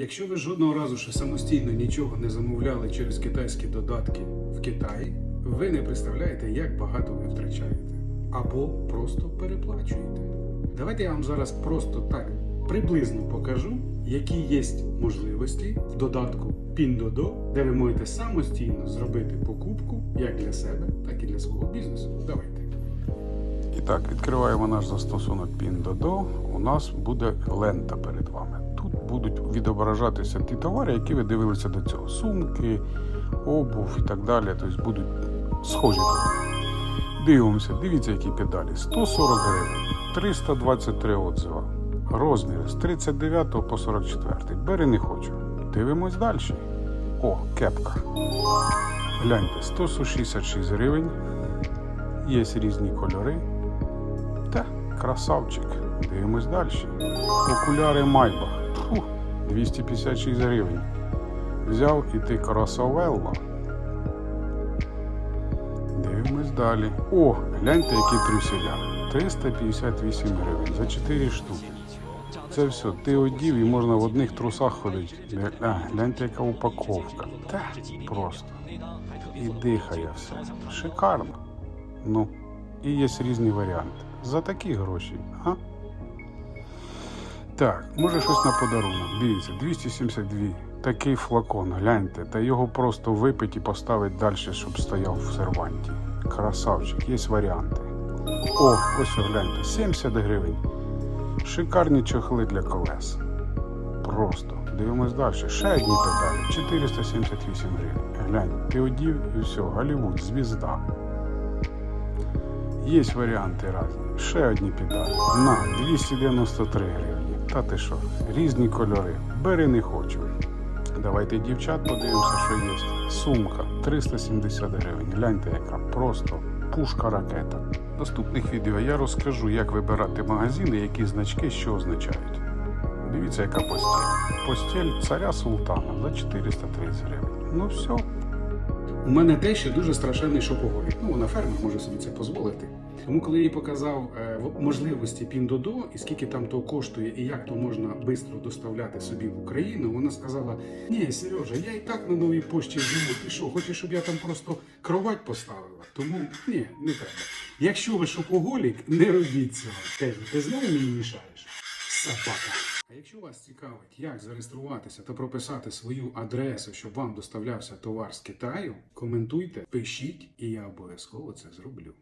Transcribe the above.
Якщо ви жодного разу ще самостійно нічого не замовляли через китайські додатки в Китаї, ви не представляєте, як багато ви втрачаєте. Або просто переплачуєте. Давайте я вам зараз просто так приблизно покажу, які є можливості в додатку Pindodo, де ви можете самостійно зробити покупку як для себе, так і для свого бізнесу. Давайте. І так, відкриваємо наш застосунок Pindodo. У нас буде лента перед вами. Будуть відображатися ті товари, які ви дивилися до цього. Сумки, обув і так далі. Тобто будуть схожі товари. Дивимося, дивіться, які педалі. 140 гривень, 323 отзива. Розміри з 39 по 44. Бери не хочу. Дивимось далі. О, кепка. Гляньте, 166 гривень. Є різні кольори. Та, красавчик. Дивимось далі. Окуляри Майбах. Фу, 256 гривень. Взяв і ти красовелла. Дивимось далі. О, гляньте, які трюселя. 358 гривень за 4 штуки. Це все, ти одів і можна в одних трусах ходити. А, гляньте, яка упаковка. Та, просто. І дихає все. Шикарно. Ну, і є різні варіанти. За такі гроші, а? Так, може щось на подарунок. Дивіться, 272. Такий флакон, гляньте, та його просто випить і поставить далі, щоб стояв в серванті. Красавчик, є варіанти. О, ось гляньте, 70 гривень. Шикарні чохли для колес. Просто. Дивимось далі. Ще одні педалі. 478 гривень. Глянь, ти одів і все, Голлівуд, звізда. Є варіанти різні. Ще одні педалі. На 293 гривні. Та ти що? Різні кольори. Бери не хочу. Давайте дівчат подивимося, що є. Сумка 370 гривень. Гляньте, яка просто пушка ракета. В наступних відео я розкажу, як вибирати магазини, які значки що означають. Дивіться, яка постіль. Постіль царя султана за 430 гривень. Ну все. У мене те, що дуже страшенний шопоголік. Ну, вона фермер може собі це дозволити. Тому, коли я їй показав е, можливості Піндодо і скільки там то коштує, і як то можна швидко доставляти собі в Україну, вона сказала: Ні, Сережа, я і так на новій пошті живу. Ти що, хочеш, щоб я там просто кровать поставила? Тому ні, не треба. Якщо ви шопоголік, не робіть цього. Теж ти знову мені мішаєш. Собака. А якщо вас цікавить, як зареєструватися та прописати свою адресу, щоб вам доставлявся товар з Китаю, коментуйте, пишіть, і я обов'язково це зроблю.